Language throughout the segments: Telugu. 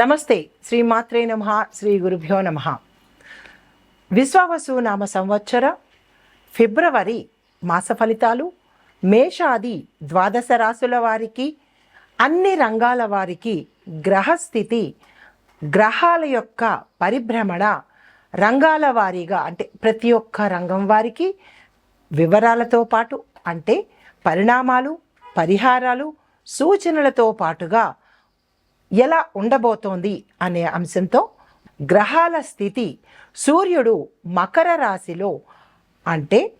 నమస్తే. శ్రీమాత్రే నమ. శ్రీ గురుభ్యో నమ. విశ్వావసు నామ సంవత్సర ఫిబ్రవరి మాస ఫలితాలు మేషాది ద్వాదశ రాసుల వారికి అన్ని రంగాల వారికి గ్రహస్థితి గ్రహాల యొక్క పరిభ్రమణ రంగాల వారీగా అంటే ప్రతి ఒక్క రంగం వారికి వివరాలతో పాటు అంటే పరిణామాలు పరిహారాలు సూచనలతో పాటుగా ఎలా ఉండబోతోంది అనే అంశంతో గ్రహాల స్థితి సూర్యుడు మకర రాశిలో అంటే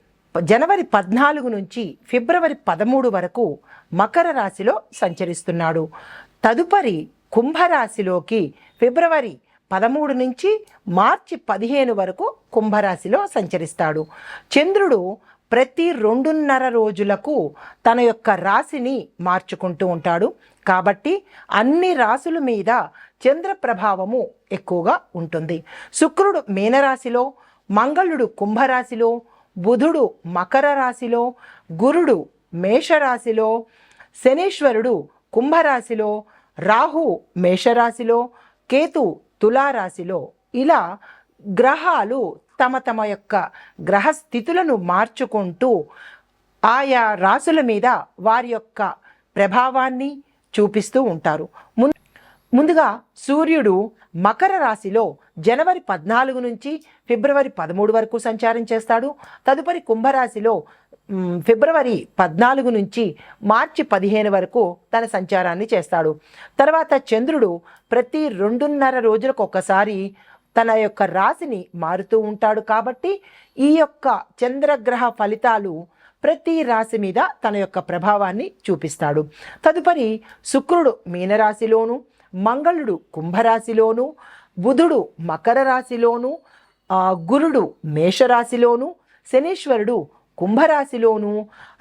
జనవరి పద్నాలుగు నుంచి ఫిబ్రవరి పదమూడు వరకు మకర రాశిలో సంచరిస్తున్నాడు. తదుపరి కుంభరాశిలోకి ఫిబ్రవరి పదమూడు నుంచి మార్చి పదిహేను వరకు కుంభరాశిలో సంచరిస్తాడు. చంద్రుడు ప్రతి రెండున్నర రోజులకు తన యొక్క రాశిని మార్చుకుంటూ ఉంటాడు. కాబట్టి అన్ని రాశుల మీద చంద్ర ప్రభావము ఎక్కువగా ఉంటుంది. శుక్రుడు మీనరాశిలో మంగళుడు కుంభరాశిలో బుధుడు మకర రాశిలో గురుడు మేషరాశిలో శనీశ్వరుడు కుంభరాశిలో రాహు మేషరాశిలో కేతు తులారాశిలో ఇలా గ్రహాలు తమ తమ యొక్క గ్రహస్థితులను మార్చుకుంటూ ఆయా రాసుల మీద వారి యొక్క ప్రభావాన్ని చూపిస్తూ ఉంటారు. ముం- ముందుగా సూర్యుడు మకర రాశిలో జనవరి పద్నాలుగు నుంచి ఫిబ్రవరి పదమూడు వరకు సంచారం చేస్తాడు. తదుపరి కుంభరాశిలో ఫిబ్రవరి పద్నాలుగు నుంచి మార్చి పదిహేను వరకు తన సంచారాన్ని చేస్తాడు. తర్వాత చంద్రుడు ప్రతి రెండున్నర రోజులకు ఒకసారి తన యొక్క రాశిని మారుతూ ఉంటాడు కాబట్టి ఈ యొక్క చంద్రగ్రహ ఫలితాలు ప్రతి రాశి మీద తన యొక్క ప్రభావాన్ని చూపిస్తాడు. తదుపరి శుక్రుడు మీనరాశిలోను మంగళుడు కుంభరాశిలోను బుధుడు మకర రాశిలోను గురుడు మేషరాశిలోను శనీశ్వరుడు కుంభరాశిలోను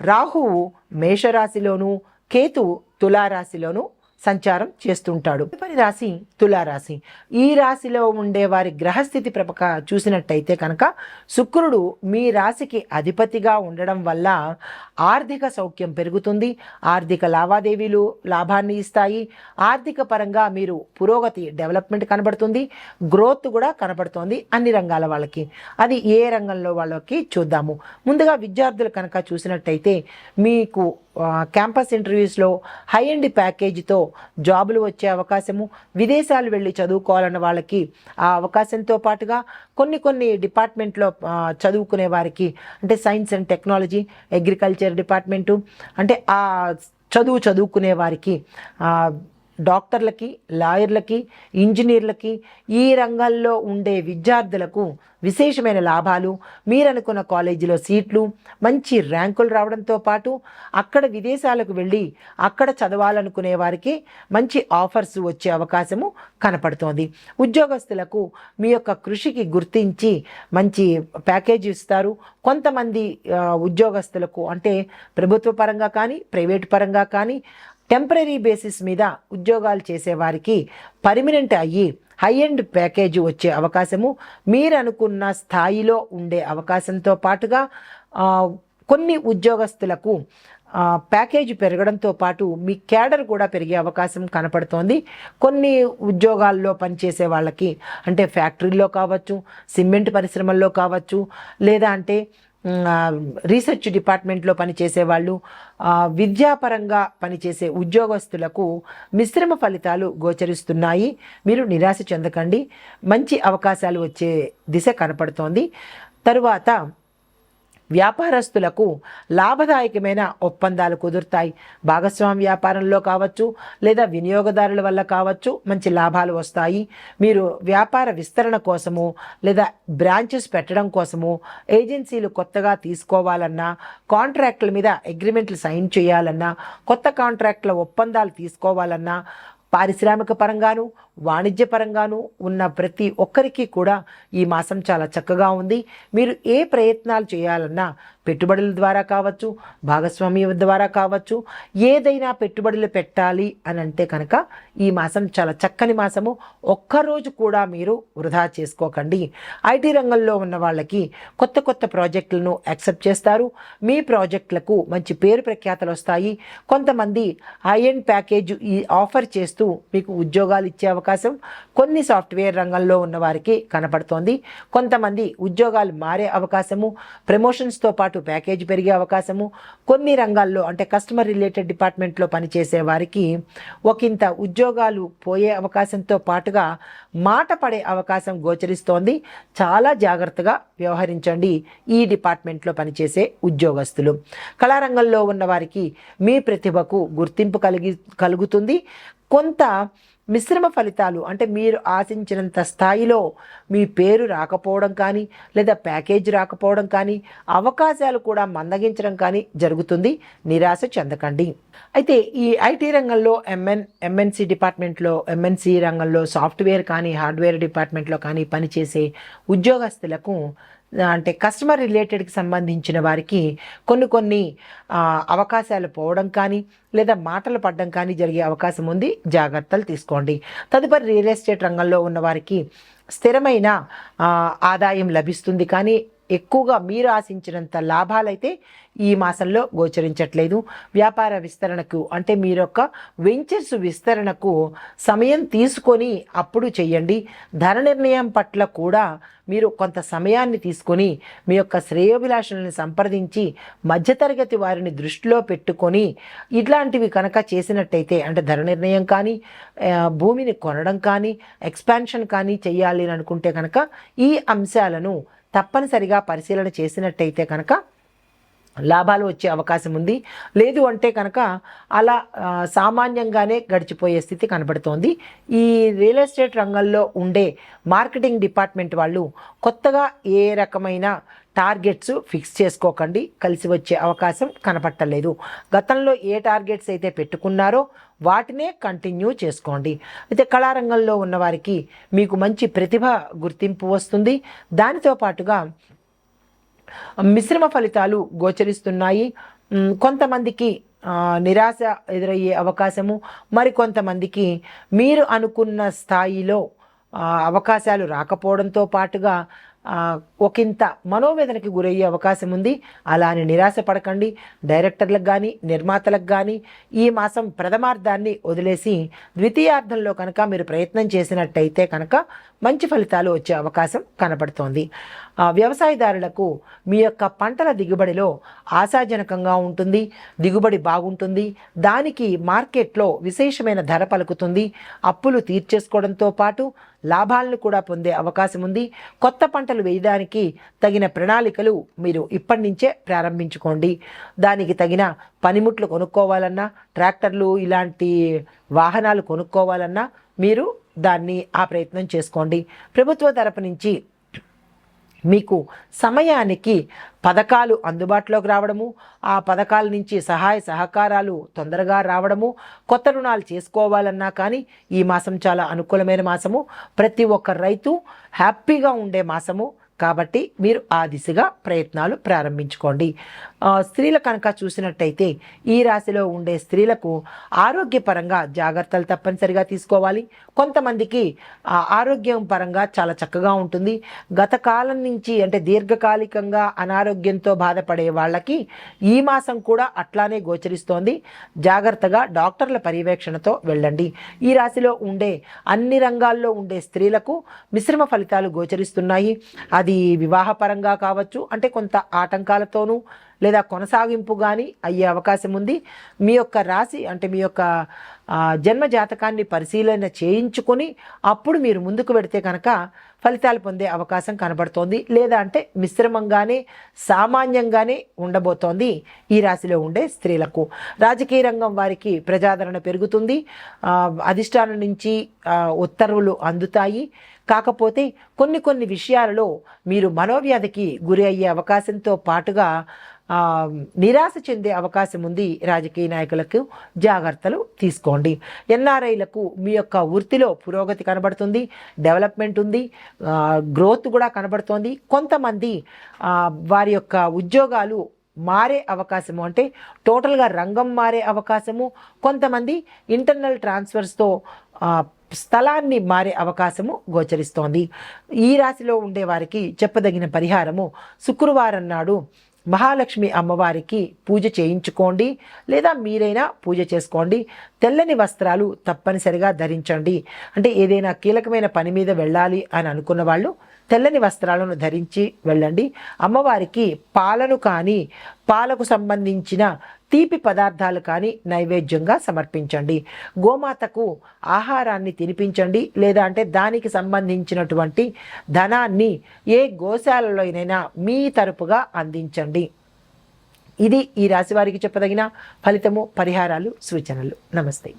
రాహువు మేషరాశిలోను కేతు తులారాశిలోను సంచారం చేస్తుంటాడు. తదుపరి రాశి తులారాశి. ఈ రాశిలో ఉండే వారి గ్రహస్థితి ప్రపక చూసినట్టయితే కనుక శుక్రుడు మీ రాశికి అధిపతిగా ఉండడం వల్ల ఆర్థిక సౌఖ్యం పెరుగుతుంది. ఆర్థిక లావాదేవీలు లాభాన్ని ఇస్తాయి. ఆర్థిక పరంగా మీరు పురోగతి డెవలప్మెంట్ కనబడుతుంది. గ్రోత్ కూడా కనబడుతోంది అన్ని రంగాల వాళ్ళకి. అది ఏ రంగంలో వాళ్ళకి చూద్దాము. ముందుగా విద్యార్థులు కనుక చూసినట్టయితే మీకు క్యాంపస్ ఇంటర్వ్యూస్లో హై ఎండ్ ప్యాకేజీతో జాబులు వచ్చే అవకాశము విదేశాలు వెళ్ళి చదువుకోవాలన్న వాళ్ళకి ఆ అవకాశంతో పాటుగా కొన్ని కొన్ని డిపార్ట్మెంట్లో చదువుకునే వారికి అంటే science and technology agriculture department అంటే ఆ చదువు చదువుకునే వారికి డాక్టర్లకి లాయర్లకి ఇంజనీర్లకి ఈ రంగాల్లో ఉండే విద్యార్థులకు విశేషమైన లాభాలు. మీరనుకున్న కాలేజీలో సీట్లు మంచి ర్యాంకులు రావడంతో పాటు అక్కడ విదేశాలకు వెళ్ళి అక్కడ చదవాలనుకునే వారికి మంచి ఆఫర్స్ వచ్చే అవకాశము కనపడుతోంది. ఉద్యోగస్తులకు మీ యొక్క కృషికి గుర్తించి మంచి ప్యాకేజ్ ఇస్తారు. కొంతమంది ఉద్యోగస్తులకు అంటే ప్రభుత్వ పరంగా కానీ ప్రైవేట్ పరంగా కానీ టెంపరీ బేసిస్ మీద ఉద్యోగాలు చేసేవారికి పర్మినెంట్ అయ్యి హై ఎండ్ ప్యాకేజీ వచ్చే అవకాశము మీరు అనుకున్న స్థాయిలో ఉండే అవకాశంతో పాటుగా కొన్ని ఉద్యోగస్తులకు ప్యాకేజ్ పెరగడంతో పాటు మీ క్యాడర్ కూడా పెరిగే అవకాశం కనపడుతోంది. కొన్ని ఉద్యోగాల్లో పనిచేసే వాళ్ళకి అంటే ఫ్యాక్టరీల్లో కావచ్చు సిమెంట్ పరిశ్రమల్లో కావచ్చు లేదా అంటే రీసెర్చ్ డిపార్ట్మెంట్లో పనిచేసే వాళ్ళు విద్యాపరంగా పనిచేసే ఉద్యోగస్తులకు మిశ్రమ ఫలితాలు గోచరిస్తున్నాయి. మీరు నిరాశ చెందకండి. మంచి అవకాశాలు వచ్చే దిశ కనపడుతోంది. తరువాత వ్యాపారస్తులకు లాభదాయకమైన ఒప్పందాలు కుదురుతాయి. భాగస్వామి వ్యాపారంలో కావచ్చు లేదా వినియోగదారుల వల్ల కావచ్చు మంచి లాభాలు వస్తాయి. మీరు వ్యాపార విస్తరణ కోసము లేదా బ్రాంచెస్ పెట్టడం కోసము ఏజెన్సీలు కొత్తగా తీసుకోవాలన్నా కాంట్రాక్టుల మీద అగ్రిమెంట్లు సైన్ చేయాలన్నా కొత్త కాంట్రాక్టుల ఒప్పందాలు తీసుకోవాలన్నా పారిశ్రామిక పరంగాను వాణిజ్య పరంగాను ఉన్న ప్రతి ఒక్కరికి కూడా ఈ మాసం చాలా చక్కగా ఉంది. మీరు ఏ ప్రయత్నాలు చేయాలన్నా పెట్టుబడుల ద్వారా కావచ్చు భాగస్వామ్యం ద్వారా కావచ్చు ఏదైనా పెట్టుబడులు పెట్టాలి అని అంటే కనుక ఈ మాసం చాలా చక్కని మాసము. ఒక్కరోజు కూడా మీరు వృధా చేసుకోకండి. ఐటీ రంగంలో ఉన్న వాళ్ళకి కొత్త కొత్త ప్రాజెక్టులను యాక్సెప్ట్ చేస్తారు. మీ ప్రాజెక్టులకు మంచి పేరు ప్రఖ్యాతలు వస్తాయి. కొంతమంది హై ప్యాకేజ్ ఈ ఆఫర్ చేస్తూ మీకు ఉద్యోగాలు ఇచ్చే అవకాశం కొన్ని సాఫ్ట్వేర్ రంగంలో ఉన్న వారికి కనపడుతోంది. కొంతమంది ఉద్యోగాలు మారే అవకాశము ప్రమోషన్స్తో పాటు ప్యాకేజ్ పెరిగే అవకాశము. కొన్ని రంగాల్లో అంటే కస్టమర్ రిలేటెడ్ డిపార్ట్మెంట్లో పనిచేసే వారికి ఒకంత ఉద్యోగాలు పోయే అవకాశంతో పాటుగా మాట పడే అవకాశం గోచరిస్తోంది. చాలా జాగ్రత్తగా వ్యవహరించండి ఈ డిపార్ట్మెంట్లో పనిచేసే ఉద్యోగస్తులు. కళారంగంలో ఉన్న వారికి మీ ప్రతిభకు గుర్తింపు కలిగి కలుగుతుంది. కొంత మిశ్రమ ఫలితాలు అంటే మీరు ఆశించినంత స్థాయిలో మీ పేరు రాకపోవడం కానీ లేదా ప్యాకేజ్ రాకపోవడం కానీ అవకాశాలు కూడా మందగించడం కానీ జరుగుతుంది. నిరాశ చెందకండి. అయితే ఈ ఐటీ రంగంలో ఎంఎన్ ఎంఎన్సి డిపార్ట్మెంట్లో ఎంఎన్సి రంగంలో సాఫ్ట్వేర్ కానీ హార్డ్వేర్ డిపార్ట్మెంట్లో కానీ పనిచేసే ఉద్యోగస్తులకు అంటే కస్టమర్ రిలేటెడ్కి సంబంధించిన వారికి కొన్ని కొన్ని అవకాశాలు పోవడం కానీ లేదా మాటలు పడడం కానీ జరిగే అవకాశం ఉంది. జాగ్రత్తలు తీసుకోండి. తదుపరి రియల్ ఎస్టేట్ రంగంలో ఉన్న వారికి స్థిరమైన ఆదాయం లభిస్తుంది కానీ ఎక్కువగా మీరు ఆశించినంత లాభాలైతే ఈ మాసంలో గోచరించట్లేదు. వ్యాపార విస్తరణకు అంటే మీ యొక్క వెంచర్స్ విస్తరణకు సమయం తీసుకొని అప్పుడు చేయండి ధర నిర్ణయం పట్ల కూడా మీరు కొంత సమయాన్ని తీసుకొని మీ యొక్క శ్రేయోభిలాషులను సంప్రదించి మధ్యతరగతి వారిని దృష్టిలో పెట్టుకొని ఇట్లాంటివి కనుక చేసినట్టయితే అంటే ధర నిర్ణయం కానీ భూమిని కొనడం కానీ ఎక్స్పాన్షన్ కానీ చేయాలి అని అనుకుంటే కనుక ఈ అంశాలను తప్పనిసరిగా పరిశీలన చేసినట్టయితే కనుక లాభాలు వచ్చే అవకాశం ఉంది. లేదు అంటే కనుక అలా సామాన్యంగానే గడిచిపోయే స్థితి కనబడుతోంది. ఈ రియల్ ఎస్టేట్ రంగంలో ఉండే మార్కెటింగ్ డిపార్ట్మెంట్ వాళ్ళు కొత్తగా ఏ రకమైన టార్గెట్స్ ఫిక్స్ చేసుకోకండి. కలిసి వచ్చే అవకాశం కనపట్టలేదు గతంలో ఏ టార్గెట్స్ అయితే పెట్టుకున్నారో వాటినే కంటిన్యూ చేసుకోండి. అయితే కళారంగంలో ఉన్నవారికి మీకు మంచి ప్రతిభ గుర్తింపు వస్తుంది. దానితో పాటుగా మిశ్రమ ఫలితాలు గోచరిస్తున్నాయి. కొంతమందికి నిరాశ ఎదురయ్యే అవకాశము మరి కొంతమందికి మీరు అనుకున్న స్థాయిలో అవకాశాలు రాకపోవడంతో పాటుగా ఒకంత మనోవేదనకి గురయ్యే అవకాశం ఉంది. అలా అని నిరాశ పడకండి. డైరెక్టర్లకు కానీ నిర్మాతలకు కానీ ఈ మాసం ప్రథమార్థాన్ని వదిలేసి ద్వితీయార్థంలో కనుక మీరు ప్రయత్నం చేసినట్టయితే కనుక మంచి ఫలితాలు వచ్చే అవకాశం కనపడుతోంది వ్యవసాయదారులకు మీ యొక్క పంటల దిగుబడిలో ఆశాజనకంగా ఉంటుంది దిగుబడి బాగుంటుంది దానికి మార్కెట్లో విశేషమైన ధర పలుకుతుంది అప్పులు తీర్చేసుకోవడంతో పాటు లాభాలను కూడా పొందే అవకాశం ఉంది. కొత్త పంటలు వేయడానికి తగిన ప్రణాళికలు మీరు ఇప్పటి నుంచే ప్రారంభించుకోండి. దానికి తగిన పనిముట్లు కొనుక్కోవాలన్నా ట్రాక్టర్లు ఇలాంటి వాహనాలు కొనుక్కోవాలన్నా మీరు దాన్ని ఆ ప్రయత్నం చేసుకోండి. ప్రభుత్వ తరపు నుంచి మీకు సమయానికి పథకాలు అందుబాటులోకి రావడము ఆ పథకాల నుంచి సహాయ సహకారాలు తొందరగా రావడము కొత్త రుణాలు చేసుకోవాలన్నా కానీ ఈ మాసం చాలా అనుకూలమైన మాసము. ప్రతి ఒక్క రైతు హ్యాపీగా ఉండే మాసము. కాబట్టి మీరు ఆ దిశగా ప్రయత్నాలు ప్రారంభించుకోండి. స్త్రీలు స్త్రీల కనుక చూసినట్టయితే ఈ రాశిలో ఉండే స్త్రీలకు ఆరోగ్యపరంగా జాగ్రత్తలు తప్పనిసరిగా తీసుకోవాలి. కొంతమందికి ఆరోగ్యం పరంగా చాలా చక్కగా ఉంటుంది. గత కాలం నుంచి అంటే దీర్ఘకాలికంగా అనారోగ్యంతో బాధపడే వాళ్ళకి ఈ మాసం కూడా అట్లానే గోచరిస్తోంది. జాగ్రత్తగా డాక్టర్ల పర్యవేక్షణతో వెళ్ళండి. ఈ రాశిలో ఉండే అన్ని రంగాల్లో ఉండే స్త్రీలకు మిశ్రమ ఫలితాలు గోచరిస్తున్నాయి. అది వివాహపరంగా కావచ్చు అంటే కొంత ఆటంకాలతోనూ లేదా కొనసాగింపు కానీ అయ్యే అవకాశం ఉంది. మీ యొక్క రాశి అంటే మీ యొక్క జన్మ జాతకాన్ని పరిశీలన చేయించుకొని అప్పుడు మీరు ముందుకు పెడితే కనుక ఫలితాలు పొందే అవకాశం కనబడుతోంది. లేదా అంటే మిశ్రమంగానే సామాన్యంగానే ఉండబోతోంది ఈ రాశిలో ఉండే స్త్రీలకు. రాజకీయ రంగం వారికి ప్రజాదరణ పెరుగుతుంది. అధిష్టానం నుంచి ఉత్తర్వులు అందుతాయి. కాకపోతే కొన్ని కొన్ని విషయాలలో మీరు మనోవ్యాధికి గురి అయ్యే అవకాశంతో పాటుగా నిరాశ చెందే అవకాశం ఉంది రాజకీయ నాయకులకు. జాగ్రత్తలు తీసుకోండి. ఎన్ఆర్ఐలకు మీ యొక్క వృత్తిలో పురోగతి కనబడుతుంది డెవలప్మెంట్ ఉంది గ్రోత్ కూడా కనబడుతోంది. కొంతమంది వారి యొక్క ఉద్యోగాలు మారే అవకాశము అంటే టోటల్గా రంగం మారే అవకాశము. కొంతమంది ఇంటర్నల్ ట్రాన్స్ఫర్స్తో స్థలాన్ని మారే అవకాశము గోచరిస్తోంది. ఈ రాశిలో ఉండే వారికి చెప్పదగిన పరిహారము శుక్రవారం నాడు మహాలక్ష్మి అమ్మవారికి పూజ చేయించుకోండి లేదా మీరైనా పూజ చేసుకోండి. తెల్లని వస్త్రాలు తప్పనిసరిగా ధరించండి. అంటే ఏదైనా కీలకమైన పని మీద వెళ్ళాలి అని అనుకున్న వాళ్ళు తెల్లని వస్త్రాలను ధరించి వెళ్ళండి. అమ్మవారికి పాలను కానీ పాలకు సంబంధించిన తీపి పదార్థాలు కానీ నైవేద్యంగా సమర్పించండి. గోమాతకు ఆహారాన్ని తినిపించండి. లేదా అంటే దానికి సంబంధించినటువంటి ధనాన్ని ఏ గోశాలలోనైనా మీ తరపుగా అందించండి. ఇది ఈ రాశి వారికి చెప్పదగిన ఫలితము పరిహారాలు సూచనలు. నమస్తే.